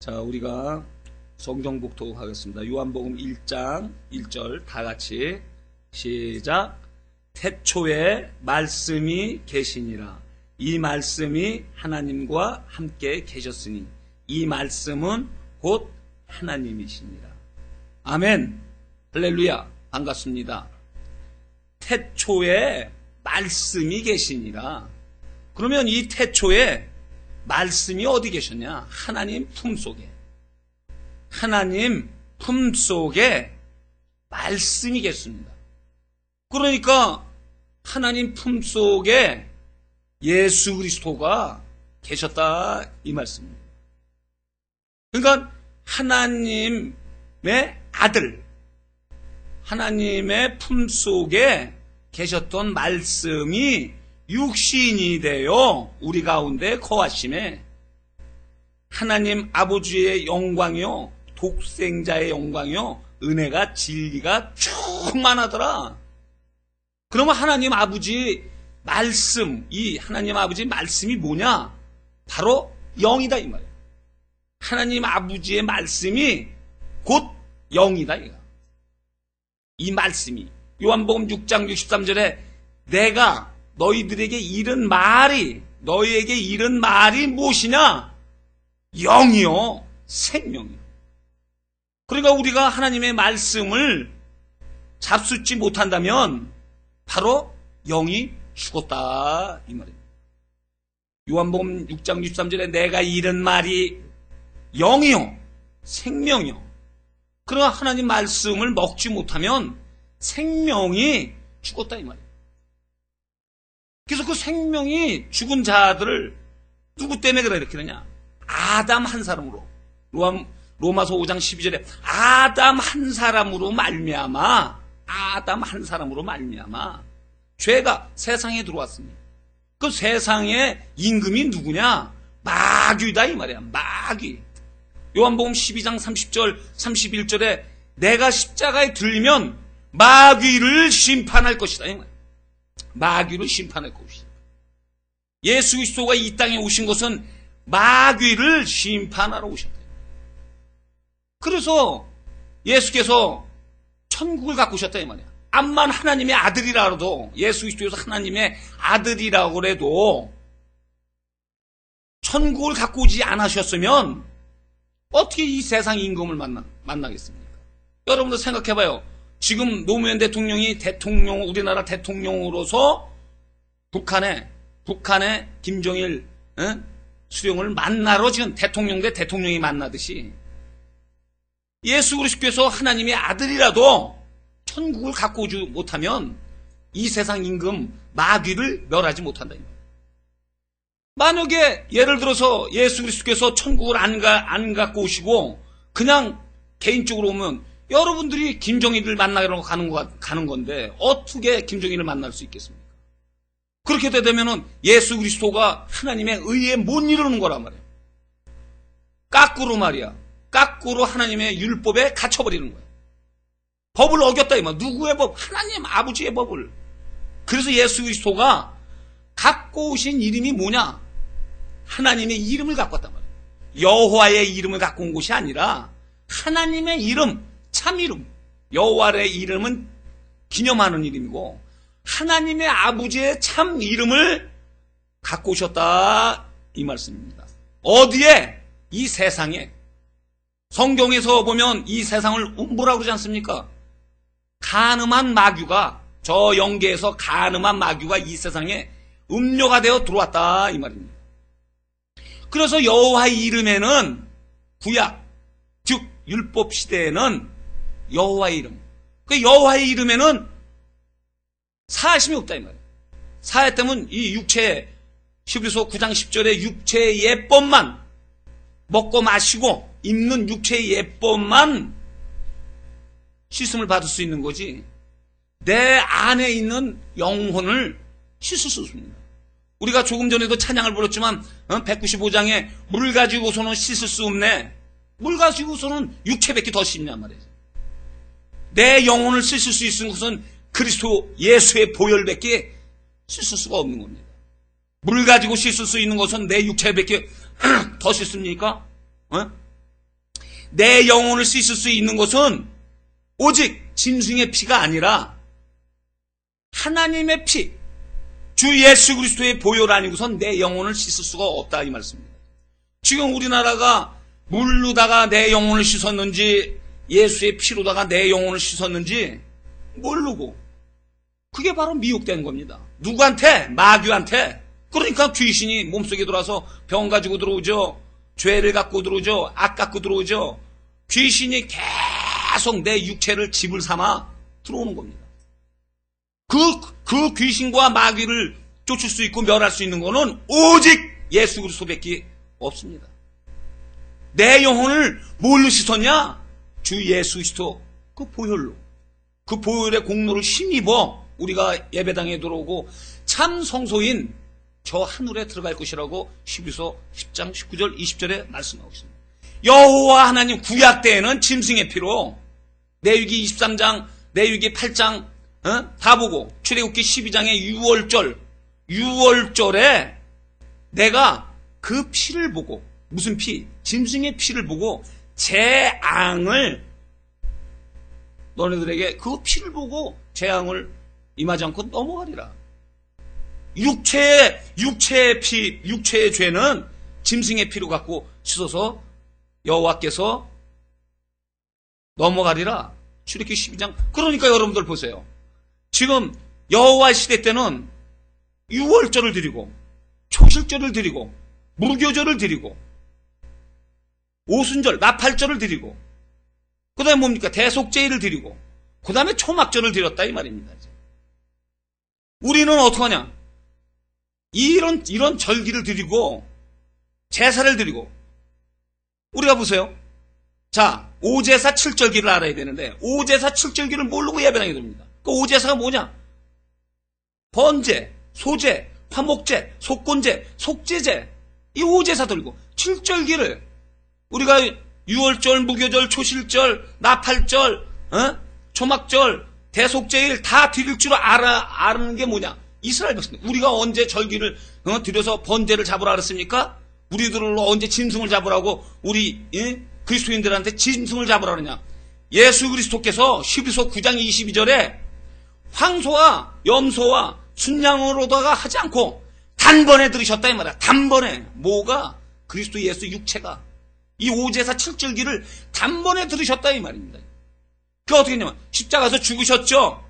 자, 우리가 성경 복독 하겠습니다. 요한복음 1장 1절 다 같이 시작. 태초에 말씀이 계시니라. 이 말씀이 하나님과 함께 계셨으니 이 말씀은 곧 하나님이시니라. 아멘. 할렐루야. 반갑습니다. 태초에 말씀이 계시니라. 그러면 이 태초에 말씀이 어디 계셨냐? 하나님 품 속에. 하나님 품 속에 말씀이 계십니다. 그러니까 하나님 품 속에 예수 그리스도가 계셨다 이 말씀입니다. 그러니까 하나님의 아들, 하나님의 품 속에 계셨던 말씀이 육신이 되어 우리 가운데 거하심에 하나님 아버지의 영광이요 독생자의 영광이요 은혜가 진리가 충만하더라. 그러면 하나님 아버지 말씀 이 하나님 아버지 말씀이 뭐냐? 바로 영이다 이 말이에요. 하나님 아버지의 말씀이 곧 영이다 이거. 이 말씀이 요한복음 6장 63절에 내가 너희들에게 이른 말이 너희에게 이른 말이 무엇이냐? 영이요 생명이요. 그러니까 우리가 하나님의 말씀을 잡수지 못한다면 바로 영이 죽었다 이 말입니다. 요한복음 6장 63절에 내가 이른 말이 영이요 생명이요. 그러나 하나님 말씀을 먹지 못하면 생명이 죽었다 이 말이에요. 그래서 그 생명이 죽은 자들을 누구 때문에 그래 이렇게 되냐? 아담 한 사람으로. 로마, 로마 서 5장 12절에 아담 한 사람으로 말미암아 아담 한 사람으로 말미암아 죄가 세상에 들어왔습니다. 그 세상의 임금이 누구냐? 마귀다 이 말이야. 마귀. 요한복음 12장 30절 31절에 내가 십자가에 들리면 마귀를 심판할 것이다. 이 말이야. 마귀를 심판할 것이다. 예수 그리스도가 이 땅에 오신 것은 마귀를 심판하러 오셨다. 그래서 예수께서 천국을 갖고 오셨다 이 말이야. 암만 하나님의 아들이라도 예수 그리스도에서 하나님의 아들이라고 해도 천국을 갖고 오지 않으셨으면 어떻게 이 세상 임금을 만나, 만나겠습니까? 여러분도 생각해봐요. 지금 노무현 대통령이 대통령 우리나라 대통령으로서 북한에 북한의 김정일 어? 수령을 만나러 지금 대통령 대 대통령이 만나듯이 예수 그리스도께서 하나님의 아들이라도 천국을 갖고 오지 못하면 이 세상 임금 마귀를 멸하지 못한다. 만약에 예를 들어서 예수 그리스도께서 천국을 안, 가, 안 갖고 오시고 그냥 개인적으로 오면 여러분들이 김정일을 만나러 가는, 거, 가는 건데 어떻게 김정일을 만날 수 있겠습니까? 그렇게 되면 예수 그리스도가 하나님의 의에 못 이루는 거란 말이에요. 까꾸로 말이야. 까꾸로 하나님의 율법에 갇혀버리는 거예요. 법을 어겼다 이 말. 누구의 법? 하나님 아버지의 법을. 그래서 예수 그리스도가 갖고 오신 이름이 뭐냐? 하나님의 이름을 갖고 왔단 말이에요. 여호와의 이름을 갖고 온 것이 아니라 하나님의 이름, 참 이름. 여호와의 이름은 기념하는 이름이고 하나님의 아버지의 참 이름을 갖고 오셨다 이 말씀입니다. 어디에? 이 세상에. 성경에서 보면 이 세상을 음보라고 그러지 않습니까? 가늠한 마귀가 저 영계에서 가늠한 마귀가 이 세상에 음료가 되어 들어왔다 이 말입니다. 그래서 여호와의 이름에는 구약 즉 율법 시대에는 여호와의 이름 그 여호와의 이름에는 사심이 없다 이 말이에요. 사했다면 이 육체 히브리서 9장 10절에 육체의 예법만 먹고 마시고 입는 육체의 예법만 씻음을 받을 수 있는 거지 내 안에 있는 영혼을 씻을 수 없습니다. 우리가 조금 전에도 찬양을 불렀지만 195장에 물 가지고서는 씻을 수 없네. 물 가지고서는 육체밖에 더 씻냐 말이에요. 내 영혼을 씻을 수 있는 것은 그리스도 예수의 보혈밖에 씻을 수가 없는 겁니다. 물 가지고 씻을 수 있는 것은 내 육체밖에 더 씻습니까? 어? 내 영혼을 씻을 수 있는 것은 오직 짐승의 피가 아니라 하나님의 피, 주 예수 그리스도의 보혈 아니고선 내 영혼을 씻을 수가 없다 이 말씀입니다. 지금 우리나라가 물로다가 내 영혼을 씻었는지 예수의 피로다가 내 영혼을 씻었는지 모르고 그게 바로 미혹된 겁니다. 누구한테? 마귀한테. 그러니까 귀신이 몸속에 들어와서 병 가지고 들어오죠. 죄를 갖고 들어오죠. 악 갖고 들어오죠. 귀신이 계속 내 육체를 집을 삼아 들어오는 겁니다. 그, 그 귀신과 마귀를 쫓을 수 있고 멸할 수 있는 것은 오직 예수 그리스도밖에 없습니다. 내 영혼을 뭘로 씻었냐? 주 예수 그리스도 그 보혈로. 그 보혈의 공로를 힘입어 우리가 예배당에 들어오고 참 성소인 저 하늘에 들어갈 것이라고 12서 10장 19절 20절에 말씀하고 있습니다. 여호와 하나님 구약 때에는 짐승의 피로 내위기 23장, 내위기 8장 어? 다 보고 출애굽기 12장의 6월절 6월절에 내가 그 피를 보고 무슨 피? 짐승의 피를 보고 재앙을 너네들에게 그 피를 보고 재앙을 임하지 않고 넘어가리라. 육체의 육체의 피, 육체의 죄는 짐승의 피로 갖고 씻어서 여호와께서 넘어가리라. 출애굽기 12장. 그러니까 여러분들 보세요. 지금 여호와 시대 때는 유월절을 드리고 초실절을 드리고 무교절을 드리고 오순절 나팔절을 드리고 그 다음에 뭡니까 대속제일을 드리고 그 다음에 초막절을 드렸다 이 말입니다. 우리는 어떡하냐 이런 이런 절기를 드리고 제사를 드리고 우리가 보세요. 자 오제사 칠절기를 알아야 되는데 오제사 칠절기를 모르고 예배당에 듭니다. 그 오제사가 뭐냐? 번제, 소제, 화목제, 속건제, 속제제 이 오제사 들고 칠절기를 우리가 유월절, 무교절, 초실절, 나팔절, 어? 초막절, 대속제일 다 드릴 줄 알아 아는 게 뭐냐? 이스라엘 백성. 우리가 언제 절기를 어? 들여서 번제를 잡으라 그랬습니까? 우리들로 언제 짐승을 잡으라고 우리 예? 그리스도인들한테 짐승을 잡으라 그러냐? 예수 그리스도께서 12서 9장 22절에 황소와 염소와 순양으로다가 하지 않고 단번에 들으셨다 이 말이야. 단번에 뭐가 그리스도 예수 육체가 이 오제사 칠절기를 단번에 들으셨다 이 말입니다. 그 어떻게 했냐면 십자가에서 죽으셨죠.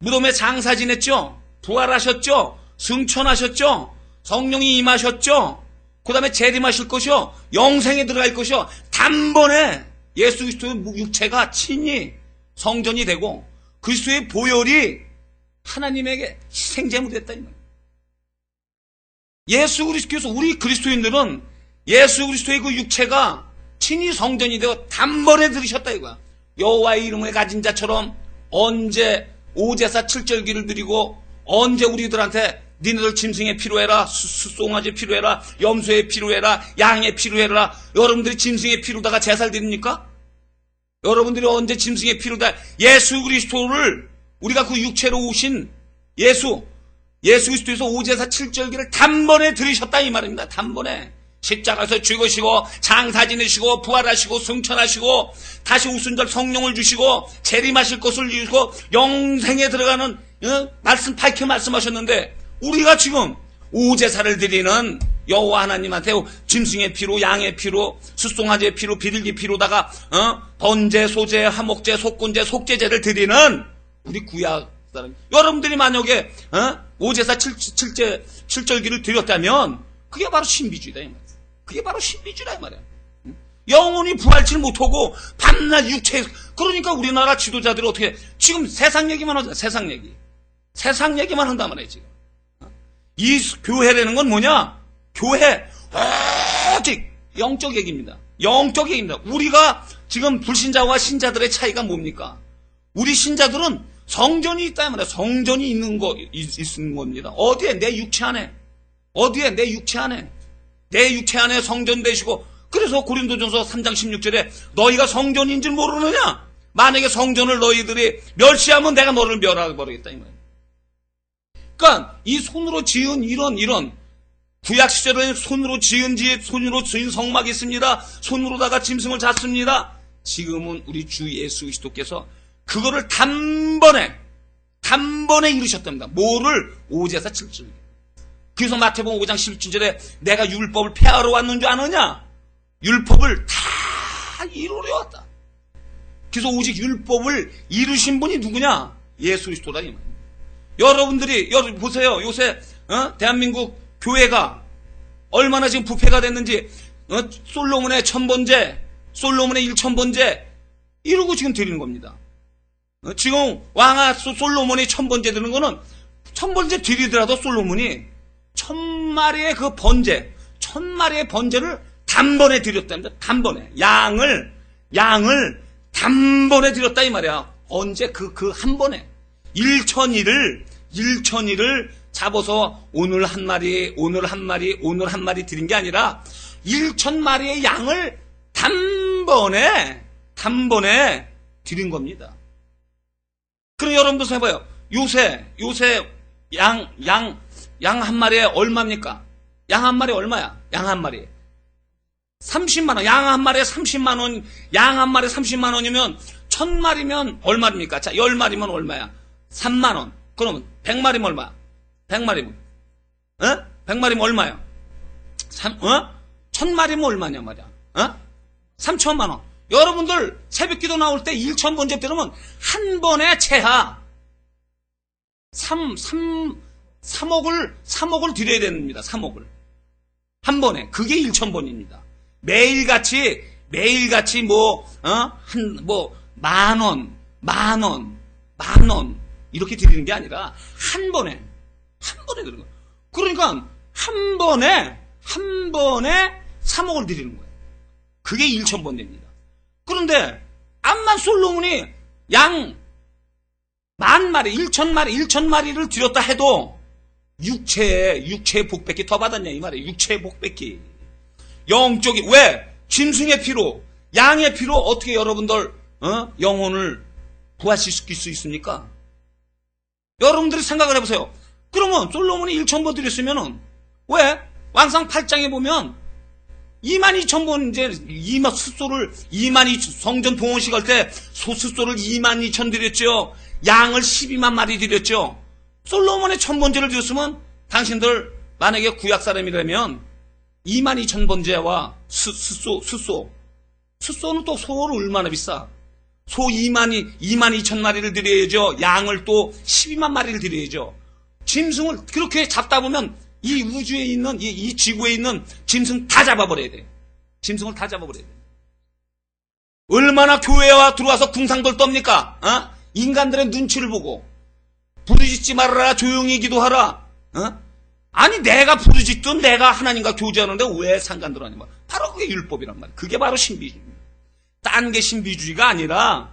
무덤에 장사 지냈죠. 부활하셨죠. 승천하셨죠. 성령이 임하셨죠. 그 다음에 재림하실 것이요. 영생에 들어갈 것이요. 단번에 예수 그리스도의 육체가 친히 성전이 되고 그리스도의 보혈이 하나님에게 희생제물이 됐다 이 말이에요. 예수 그리스도께서 우리 그리스도인들은 예수 그리스도의 그 육체가 친히 성전이 되어 단번에 들으셨다 이거야. 여호와의 이름을 가진 자처럼 언제 오제사 칠절기를 드리고 언제 우리들한테 니네들 짐승에 필요해라 수송아지 필요해라 염소에 필요해라 양에 필요해라 여러분들이 짐승에 필요다가 제사를 드립니까? 여러분들이 언제 짐승의 피로다 예수 그리스도를 우리가 그 육체로 오신 예수 예수 그리스도에서 오제사 칠절기를 단번에 들으셨다 이 말입니다. 단번에 십자가에서 죽으시고 장사 지내시고 부활하시고 승천하시고 다시 우순절 성령을 주시고 재림하실 것을 주시고 영생에 들어가는 어? 말씀 밝혀 말씀하셨는데 우리가 지금 오제사를 드리는 여호와 하나님한테 짐승의 피로 양의 피로 숫송아지의 피로 비둘기 피로다가 어? 번제 소제 화목제 속군제 속제제를 드리는 우리 구약 사람 여러분들이 만약에 어? 오제사 칠, 칠제 칠절기를 드렸다면 그게 바로 신비주의다. 그게 바로 신비주의다 이 말이야. 응? 영혼이 부활치를 못하고 밤낮 육체 그러니까 우리나라 지도자들이 어떻게 지금 세상 얘기만 하잖아 세상 얘기 세상 얘기만 한단 말이야 지금 이 교회라는 건 뭐냐 교회 오직 영적 얘기입니다. 영적 얘기입니다. 우리가 지금 불신자와 신자들의 차이가 뭡니까? 우리 신자들은 성전이 있다 말이야. 성전이 있는 거 있, 있는 겁니다. 어디에 내 육체 안에 어디에 내 육체 안에 내 육체 안에 성전 되시고 그래서 고린도전서 3장 16절에 너희가 성전인 줄 모르느냐? 만약에 성전을 너희들이 멸시하면 내가 너를 멸하게 버리겠다 이 말이야. 그러니까 이 손으로 지은 이런 이런 구약 시절에는 손으로 지은 집, 손으로 지은 성막이 있습니다. 손으로다가 짐승을 잤습니다. 지금은 우리 주 예수 그리스도께서 그거를 단번에 단번에 이루셨답니다. 뭐를 오제사 7절. 그래서 마태복음 5장 17절에 내가 율법을 폐하러 왔는 줄 아느냐? 율법을 다 이루려 왔다. 그래서 오직 율법을 이루신 분이 누구냐? 예수 그리스도다. 여러분들이 여러분 보세요. 요새 어? 대한민국 교회가 얼마나 지금 부패가 됐는지 어? 솔로몬의 천번제, 솔로몬의 일천번제 이러고 지금 드리는 겁니다. 어? 지금 왕아 소- 솔로몬이 천번제 드는 거는 천번제 드리더라도 솔로몬이 천마리의 그 번제, 천마리의 번제를 단번에 드렸답니다. 단번에 양을 양을 단번에 드렸다 이 말이야. 언제 그 그 한 번에 일천이를 일천이를 잡아서 오늘 한 마리, 오늘 한 마리, 오늘 한 마리 드린 게 아니라 일천 마리의 양을 단번에 단번에 드린 겁니다. 그럼 여러분도 해봐요. 요새 요새 양 양 양 한 마리에 얼마입니까? 양 한 마리 얼마야? 양 한 마리. 30만 원. 양 한 마리에 30만 원. 양 한 마리에 30만 원이면 천 마리면 얼마입니까? 자, 열 마리면 얼마야? 3만 원. 그러면 100마리면 얼마야? 100마리면. 어? 100마리면 얼마야? 3, 어? 천 마리면 얼마냐 말이야. 어? 3천만 원. 여러분들 새벽 기도 나올 때 1천 번째 때면 한 번에 채하 3, 3, 3억을, 3억을 드려야 됩니다. 3억을. 한 번에. 그게 1천 번입니다. 매일같이, 매일같이 뭐, 어? 한, 뭐, 만 원, 만 원, 만 원. 이렇게 드리는 게 아니라 한 번에, 한 번에 드리는 거예요. 그러니까 한 번에, 한 번에 3억을 드리는 거예요. 그게 1천 번 됩니다. 그런데 암만 솔로몬이 양 만 마리, 일천 마리, 일천 마리를 드렸다 해도 육체의 육체의 복백기 더 받았냐 이 말이에요. 육체의 복백기. 영적인 왜 짐승의 피로 양의 피로 어떻게 여러분들 어? 영혼을 부활시킬 수 있습니까? 여러분들이 생각을 해보세요. 그러면 솔로몬이 1천 번 드렸으면은 왜 왕상 8장에 보면 2만 2천 번 이제 2만 숫소를 2만 2천 성전 동원식 할 때 소숫소를 2만 2천 드렸죠. 양을 12만 마리 드렸죠. 솔로몬의 천 번제를 드렸으면 당신들 만약에 구약 사람이라면 2만 2천 번제와 수, 숫소 숫소 숫소는 또 소를 얼마나 비싸? 소 2만 2만 2천 마리를 드려야죠. 양을 또 12만 마리를 드려야죠. 짐승을 그렇게 잡다 보면 이 우주에 있는 이, 이 지구에 있는 짐승 다 잡아버려야 돼. 짐승을 다 잡아버려야 돼. 얼마나 교회와 들어와서 궁상들 떱니까? 어? 인간들의 눈치를 보고 부르짖지 말아라 조용히 기도하라. 어? 아니 내가 부르짖든 내가 하나님과 교제하는데 왜 상관들 하냐 말. 바로 그게 율법이란 말이야. 그게 바로 신비주의입니다. 딴 게 신비주의가 아니라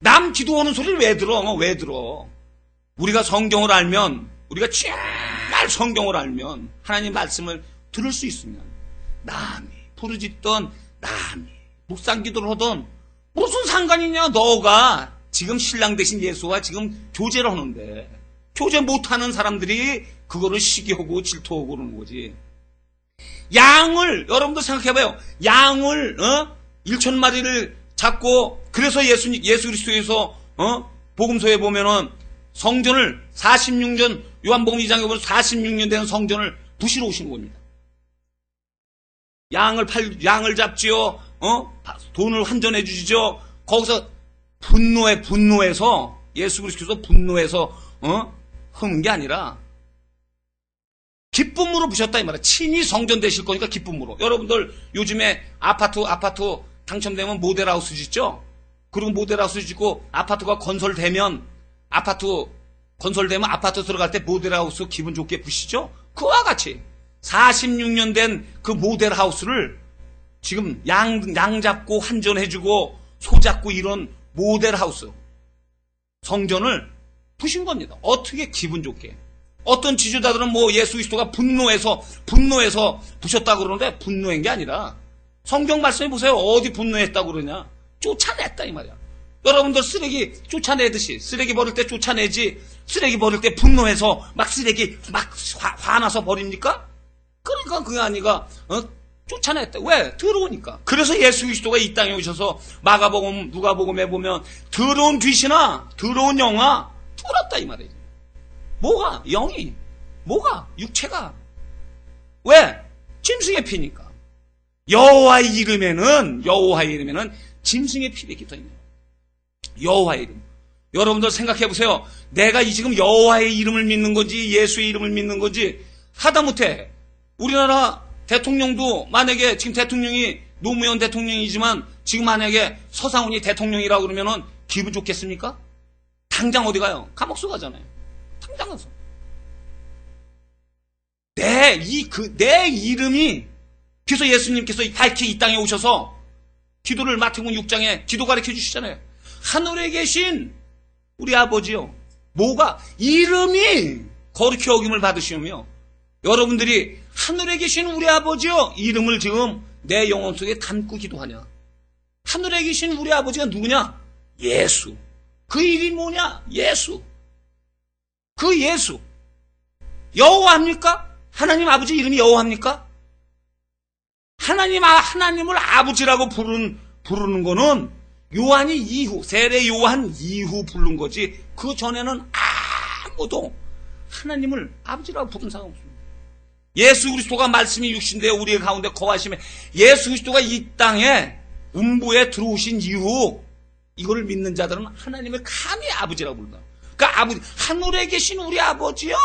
남 기도하는 소리를 왜 들어? 어, 왜 들어? 우리가 성경을 알면 우리가 정말 성경을 알면 하나님 말씀을 들을 수 있으면 남이 부르짖던 남이 묵상 기도를 하던 무슨 상관이냐 너가 지금 신랑 대신 예수와 지금 교제를 하는데 교제 못하는 사람들이 그거를 시기하고 질투하고 그러는 거지 양을 여러분도 생각해봐요 양을 어? 1천 마리를 잡고 그래서 예수 예수 그리스도에서 어? 복음서에 보면은 성전을 46년 요한복음 2장에 보면 46년 되는 성전을 부시러 오신 겁니다. 양을 팔 양을 잡지요. 어? 돈을 환전해 주시죠. 거기서 분노에 분노해서 예수 그리스도께서 분노해서 어? 흥한 게 아니라 기쁨으로 부셨다 이 말이야. 친히 성전 되실 거니까 기쁨으로. 여러분들 요즘에 아파트 아파트 당첨되면 모델하우스 짓죠. 그리고 모델하우스 짓고 아파트가 건설되면 아파트 건설되면 아파트 들어갈 때 모델하우스 기분 좋게 부시죠. 그와 같이 46년 된 그 모델하우스를 지금 양, 양 잡고 환전해주고 소 잡고 이런 모델하우스 성전을 부신 겁니다. 어떻게 기분 좋게. 어떤 지주자들은 뭐 예수 그리스도가 분노해서 분노해서 부셨다고 그러는데 분노한 게 아니라 성경 말씀해 보세요. 어디 분노했다고 그러냐? 쫓아냈다 이 말이야. 여러분들 쓰레기 쫓아내듯이 쓰레기 버릴 때 쫓아내지 쓰레기 버릴 때 분노해서 막 쓰레기 막 화, 화나서 버립니까? 그러니까 그 아니가 어? 쫓아냈대. 왜? 더러우니까. 그래서 예수 그리스도가 이 땅에 오셔서 마가복음 누가복음에 보면 더러운 귀신아, 더러운 영아, 들었다 이 말이에요. 뭐가? 영이. 뭐가? 육체가. 왜? 짐승의 피니까. 여호와의 이름에는 여호와의 이름에는 짐승의 피가 깃어 있는. 여호와의 이름. 여러분들 생각해 보세요. 내가 이 지금 여호와의 이름을 믿는 건지 예수의 이름을 믿는 건지 하다못해 우리나라 대통령도 만약에 지금 대통령이 노무현 대통령이지만 지금 만약에 서상훈이 대통령이라고 그러면은 기분 좋겠습니까? 당장 어디 가요? 감옥수 가잖아요. 당장 가서. 내, 이, 그, 내 이름이, 그래서 예수님께서 밝히 이 땅에 오셔서 기도를 마태복음 6장에 기도 가르쳐 주시잖아요. 하늘에 계신 우리 아버지요. 뭐가? 이름이 거룩히 여김을 받으시며 여러분들이 하늘에 계신 우리 아버지요. 이름을 지금 내 영혼 속에 담고 기도하냐? 하늘에 계신 우리 아버지가 누구냐? 예수. 그 이름이 뭐냐? 예수. 그 예수. 여호와입니까? 하나님 아버지 이름이 여호와입니까? 하나님 아 하나님을 아버지라고 부르는 부르는 거는 요한이 이후 세례 요한 이후 부른 거지 그 전에는 아무도 하나님을 아버지라고 부른 사람 없습니다. 예수 그리스도가 말씀이 육신되어 우리의 가운데 거하심에 예수 그리스도가 이 땅에 음부에 들어오신 이후 이거를 믿는 자들은 하나님을 감히 아버지라고 부른다. 그러니까 아버지 하늘에 계신 우리 아버지요.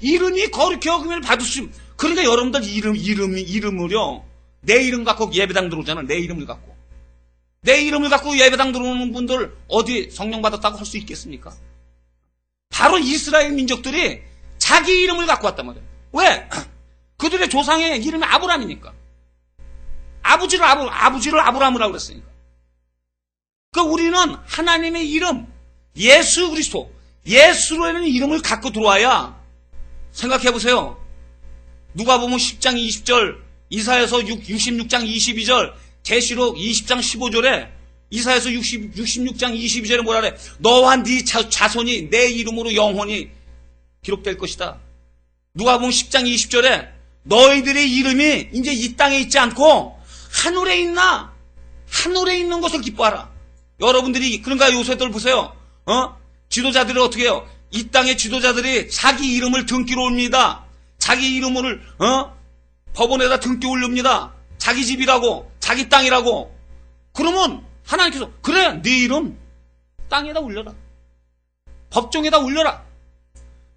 이름이 거룩히 여김을 받으심. 그러니까 여러분들 이름 이름 이름을요. 내 이름 갖고 예배당 들어오잖아. 내 이름을 갖고. 내 이름을 갖고 예배당 들어오는 분들 어디 성령 받았다고 할 수 있겠습니까? 바로 이스라엘 민족들이 자기 이름을 갖고 왔단 말이에요. 왜? 그들의 조상의 이름이 아브람이니까. 아버지를 아브, 아버지를 아브람이라고 그랬으니까. 그 우리는 하나님의 이름, 예수 그리스도, 예수라는 이름을 갖고 들어와야 생각해 보세요. 누가 보면 10장 20절, 이사에서 66장 22절, 계시록 20장 15절에 이사에서 60, 66장 22절에 뭐라 그래? 너와 네 자, 자손이 내 이름으로 영원히 기록될 것이다. 누가 보면 10장 20절에 너희들의 이름이 이제 이 땅에 있지 않고 하늘에 있나? 하늘에 있는 것을 기뻐하라. 여러분들이 그런가 요새들 보세요. 어? 지도자들이 어떻게 해요? 이 땅의 지도자들이 자기 이름을 등기로 옵니다. 자기 이름을 어? 법원에다 등기 올립니다. 자기 집이라고, 자기 땅이라고. 그러면 하나님께서 그래, 네 이름 땅에다 올려라. 법정에다 올려라.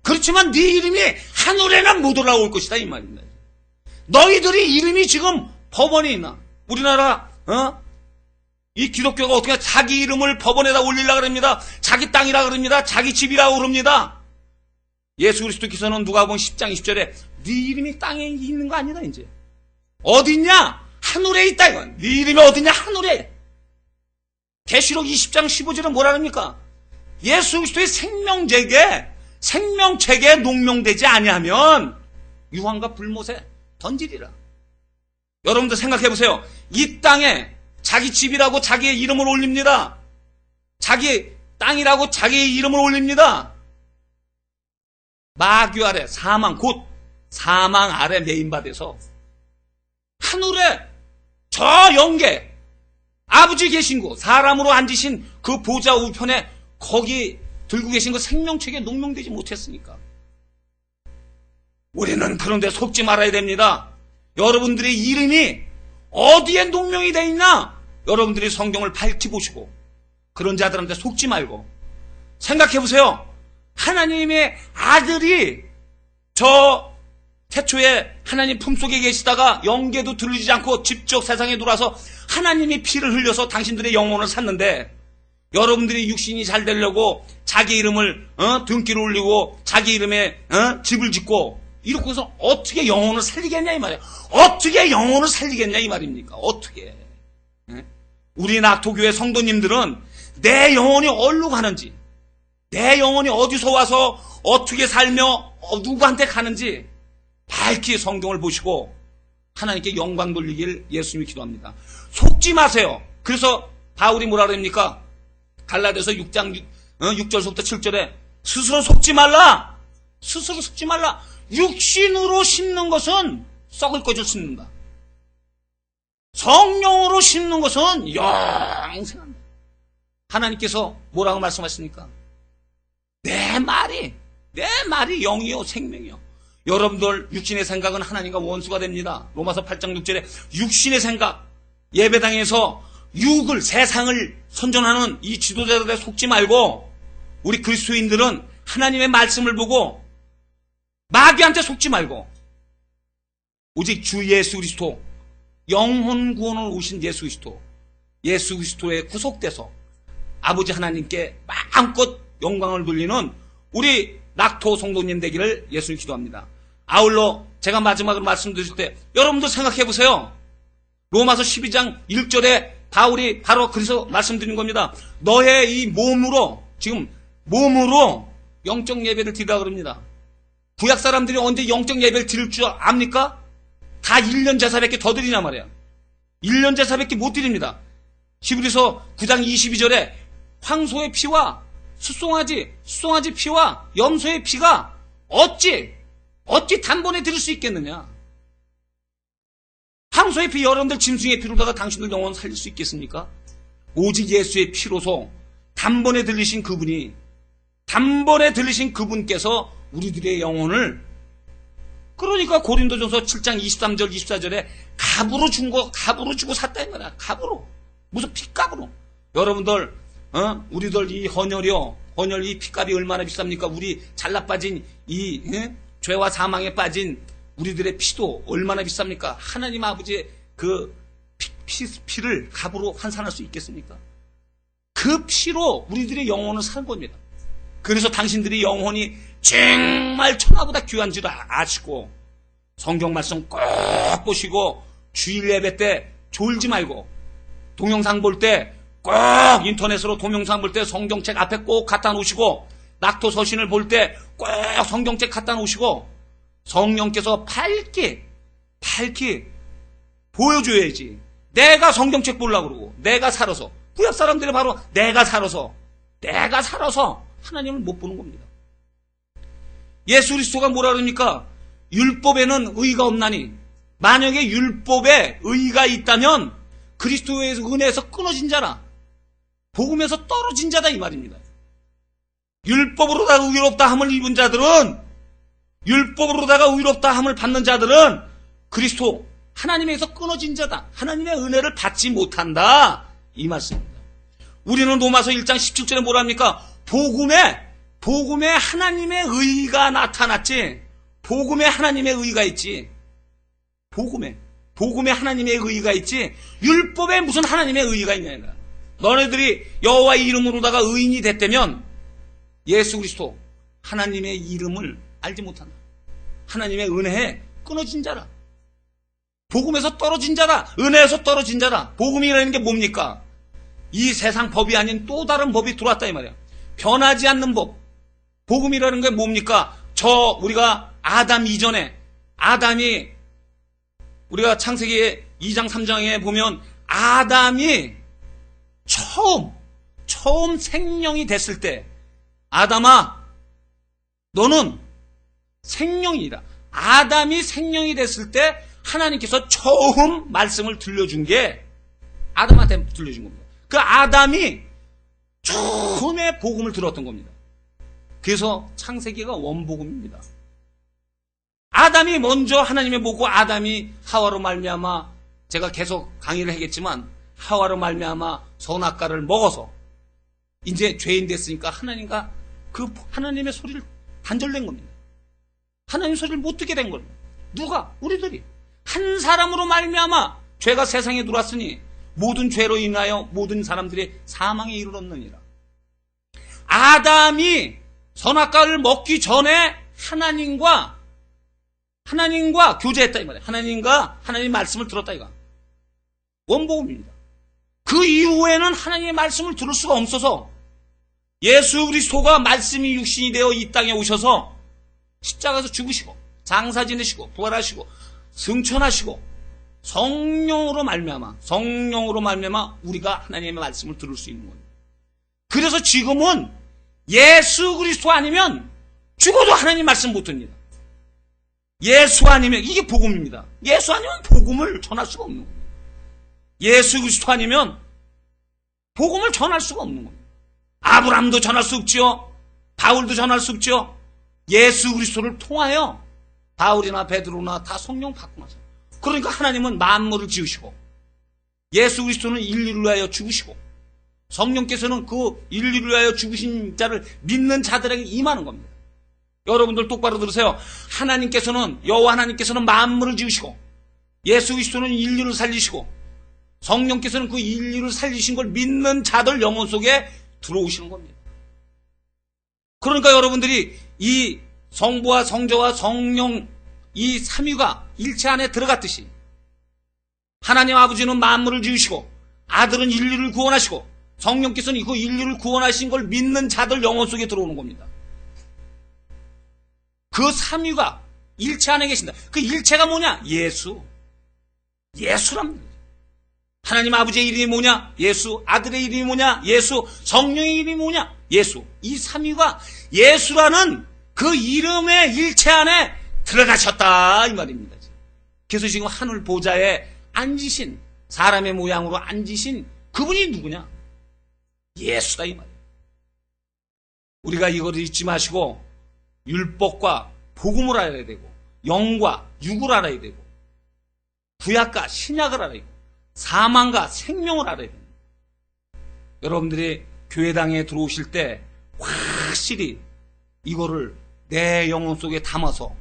그렇지만 네 이름이 하늘에는 못 올라올 것이다 이 말입니다. 너희들이 이름이 지금 법원에 있나? 우리나라 어? 이 기독교가 어떻게 자기 이름을 법원에다 올리려고 그럽니다. 자기 땅이라 그럽니다. 자기 집이라고 그럽니다. 예수 그리스도께서는 누가 보면 10장 20절에 네 이름이 땅에 있는 거 아니다 이제. 어디 있냐? 하늘에 있다 이건. 네 이름이 어디냐? 하늘에. 계시록 20장 15절은 뭐라 합니까? 예수 그리스도의 생명책에 생명책에 농명되지 아니하면 유황과 불못에 던지리라. 여러분들 생각해 보세요. 이 땅에 자기 집이라고 자기의 이름을 올립니다. 자기 땅이라고 자기의 이름을 올립니다. 마귀 아래 사망 곧 사망 아래 메인받아서 하늘에 저 영계 아버지 계신 곳 사람으로 앉으신 그 보좌 우편에 거기 들고 계신 그 생명책에 농명되지 못했으니까 우리는 그런데 속지 말아야 됩니다. 여러분들의 이름이 어디에 농명이 돼 있나? 여러분들이 성경을 밝히 보시고 그런 자들한테 속지 말고 생각해 보세요. 하나님의 아들이 저 태초에 하나님 품속에 계시다가 영계도 들리지 않고 직접 세상에 들어와서 하나님이 피를 흘려서 당신들의 영혼을 샀는데 여러분들이 육신이 잘 되려고 자기 이름을 어? 등기를 올리고 자기 이름에 어? 집을 짓고 이렇게 해서 어떻게 영혼을 살리겠냐 이 말이야. 어떻게 영혼을 살리겠냐 이 말입니까? 어떻게? 예? 우리 낙토교회 성도님들은 내 영혼이 어디로 가는지, 내 영혼이 어디서 와서 어떻게 살며 어, 누구한테 가는지 밝히 성경을 보시고 하나님께 영광 돌리길 예수님이 기도합니다. 속지 마세요. 그래서 바울이 뭐라 그럽니까? 갈라디아서 6장 6, 어, 6절부터 7절에 스스로 속지 말라. 스스로 속지 말라. 육신으로 심는 것은 썩을 것을 심는다. 성령으로 심는 것은 영생한다. 하나님께서 뭐라고 말씀하십니까? 내 말이, 내 말이 영이요, 생명이요. 여러분들 육신의 생각은 하나님과 원수가 됩니다. 로마서 8장 6절에 육신의 생각, 예배당에서 육을, 세상을 선전하는 이 지도자들에 속지 말고 우리 그리스도인들은 하나님의 말씀을 보고 마귀한테 속지 말고 오직 주 예수 그리스도 영혼 구원을 오신 예수 그리스도 예수 그리스도에 구속돼서 아버지 하나님께 마음껏 영광을 돌리는 우리 낙토 성도님 되기를 예수님 기도합니다. 아울러 제가 마지막으로 말씀드릴 때 여러분들 생각해 보세요. 로마서 12장 1절에 바울이 바로 그래서 말씀드린 겁니다. 너의 이 몸으로 지금 몸으로 영적 예배를 드리라 그럽니다. 구약 사람들이 언제 영적 예배를 드릴 줄 압니까? 다 1년 제사밖에 더 드리냐 말이야. 1년 제사밖에 못 드립니다. 히브리서 9장 22절에 황소의 피와 수송아지, 수송아지 피와 염소의 피가 어찌, 어찌 단번에 드릴 수 있겠느냐? 황소의 피 여러분들 짐승의 피로 다가 당신들 영혼 살릴 수 있겠습니까? 오직 예수의 피로서 단번에 들리신 그분이 단번에 들리신 그분께서 우리들의 영혼을 그러니까 고린도전서 7장 23절 24절에 갑으로 준 거 갑으로 주고 샀다 이 말이야. 갑으로 무슨 피값으로 여러분들 어? 우리들 이 헌혈이요 헌혈 이 피값이 얼마나 비쌉니까? 우리 잘나 빠진 이 예? 죄와 사망에 빠진 우리들의 피도 얼마나 비쌉니까? 하나님 아버지의 그 피, 피, 피를 갑으로 환산할 수 있겠습니까? 그 피로 우리들의 영혼을 산 겁니다. 그래서 당신들이 영혼이 정말 천하보다 귀한 줄 아시고 성경 말씀 꼭 보시고 주일 예배 때 졸지 말고 동영상 볼 때 꼭 인터넷으로 동영상 볼 때 성경책 앞에 꼭 갖다 놓으시고 낙토 서신을 볼 때 꼭 성경책 갖다 놓으시고 성령께서 밝게 밝게 보여줘야지 내가 성경책 보려고 그러고 내가 살아서 구약 사람들이 바로 내가 살아서 내가 살아서 하나님을 못 보는 겁니다. 예수 그리스도가 뭐라 그럽니까? 율법에는 의가 없나니 만약에 율법에 의가 있다면 그리스도의 은혜에서 끊어진 자라 복음에서 떨어진 자다 이 말입니다. 율법으로다가 의롭다 함을 입은 자들은 율법으로다가 의롭다 함을 받는 자들은 그리스도 하나님에서 끊어진 자다. 하나님의 은혜를 받지 못한다. 이 말씀입니다. 우리는 로마서 1장 17절에 뭐랍니까? 복음에 복음에 하나님의 의가 나타났지. 복음에 하나님의 의가 있지. 복음에 복음에 하나님의 의가 있지. 율법에 무슨 하나님의 의가 있냐. 너네들이 여호와 이름으로다가 의인이 됐다면 예수 그리스도 하나님의 이름을 알지 못한다. 하나님의 은혜에 끊어진 자라. 복음에서 떨어진 자라. 은혜에서 떨어진 자라. 복음이라는 게 뭡니까? 이 세상 법이 아닌 또 다른 법이 들어왔다 이 말이야. 변하지 않는 법. 복음이라는 게 뭡니까? 저 우리가 아담 이전에 아담이 우리가 창세기 2장 3장에 보면 아담이 처음 처음 생명이 됐을 때 아담아 너는 생명이다. 아담이 생명이 됐을 때 하나님께서 처음 말씀을 들려준 게 아담한테 들려준 겁니다. 그 아담이 처음에 복음을 들었던 겁니다. 그래서 창세기가 원복음입니다. 아담이 먼저 하나님의 보고 아담이 하와로 말미암아 제가 계속 강의를 하겠지만 하와로 말미암아 선악과를 먹어서 이제 죄인 됐으니까 하나님과 그 하나님의 소리를 단절된 겁니다. 하나님 소리를 못 듣게 된 겁니다. 누가? 우리들이 한 사람으로 말미암아 죄가 세상에 들어왔으니 모든 죄로 인하여 모든 사람들이 사망에 이르렀느니라. 아담이 선악과를 먹기 전에 하나님과 하나님과 교제했다 이 말이야. 하나님과 하나님 말씀을 들었다 이거. 원복음입니다. 그 이후에는 하나님의 말씀을 들을 수가 없어서 예수 그리스도가 말씀이 육신이 되어 이 땅에 오셔서 십자가에서 죽으시고 장사 지내시고 부활하시고 승천하시고 성령으로 말미암아 성령으로 말미암아 우리가 하나님의 말씀을 들을 수 있는 겁니다. 그래서 지금은 예수 그리스도 아니면 죽어도 하나님 말씀 못 듣니다. 예수 아니면 이게 복음입니다. 예수 아니면 복음을 전할 수가 없는 거예요. 예수 그리스도 아니면 복음을 전할 수가 없는 겁니다. 아브람도 전할 수 없지요. 바울도 전할 수 없죠. 예수 그리스도를 통하여 바울이나 베드로나 다 성령 받고 나서 그러니까 하나님은 만물을 지으시고 예수 그리스도는 인류를 위하여 죽으시고 성령께서는 그 인류를 위하여 죽으신 자를 믿는 자들에게 임하는 겁니다. 여러분들 똑바로 들으세요. 하나님께서는 여호와 하나님께서는 만물을 지으시고 예수 그리스도는 인류를 살리시고 성령께서는 그 인류를 살리신 걸 믿는 자들 영혼 속에 들어오시는 겁니다. 그러니까 여러분들이 이 성부와 성자와 성령 이 삼위가 일체 안에 들어갔듯이 하나님 아버지는 만물을 지으시고 아들은 인류를 구원하시고 성령께서는 그 인류를 구원하신 걸 믿는 자들 영혼 속에 들어오는 겁니다. 그 삼위가 일체 안에 계신다. 그 일체가 뭐냐? 예수. 예수랍니다. 하나님 아버지의 이름이 뭐냐? 예수. 아들의 이름이 뭐냐? 예수. 성령의 이름이 뭐냐? 예수. 이 삼위가 예수라는 그 이름의 일체 안에 들어가셨다 이 말입니다. 그래서 지금 하늘 보좌에 앉으신 사람의 모양으로 앉으신 그분이 누구냐? 예수다 이 말이에요. 우리가 이걸 잊지 마시고 율법과 복음을 알아야 되고 영과 육을 알아야 되고 구약과 신약을 알아야 되고 사망과 생명을 알아야 됩니다. 여러분들이 교회당에 들어오실 때 확실히 이거를 내 영혼 속에 담아서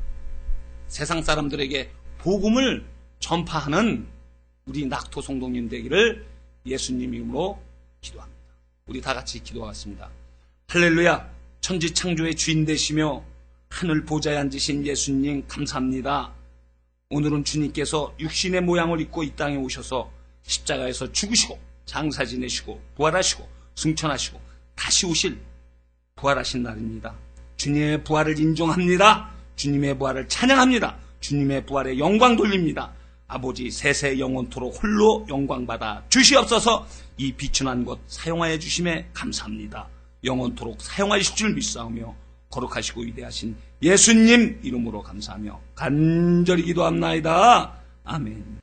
세상 사람들에게 복음을 전파하는 우리 낙토 성도님 되기를 예수님 이름으로 기도합니다. 우리 다 같이 기도하겠습니다. 할렐루야 천지 창조의 주인 되시며 하늘 보좌에 앉으신 예수님 감사합니다. 오늘은 주님께서 육신의 모양을 입고 이 땅에 오셔서 십자가에서 죽으시고 장사 지내시고 부활하시고 승천하시고 다시 오실 부활하신 날입니다. 주님의 부활을 인정합니다. 주님의 부활을 찬양합니다. 주님의 부활에 영광 돌립니다. 아버지 세세 영원토록 홀로 영광받아 주시옵소서 이 비천한 것 사용하여 주심에 감사합니다. 영원토록 사용하실 줄 믿사오며 거룩하시고 위대하신 예수님 이름으로 감사하며 간절히 기도합나이다. 아멘.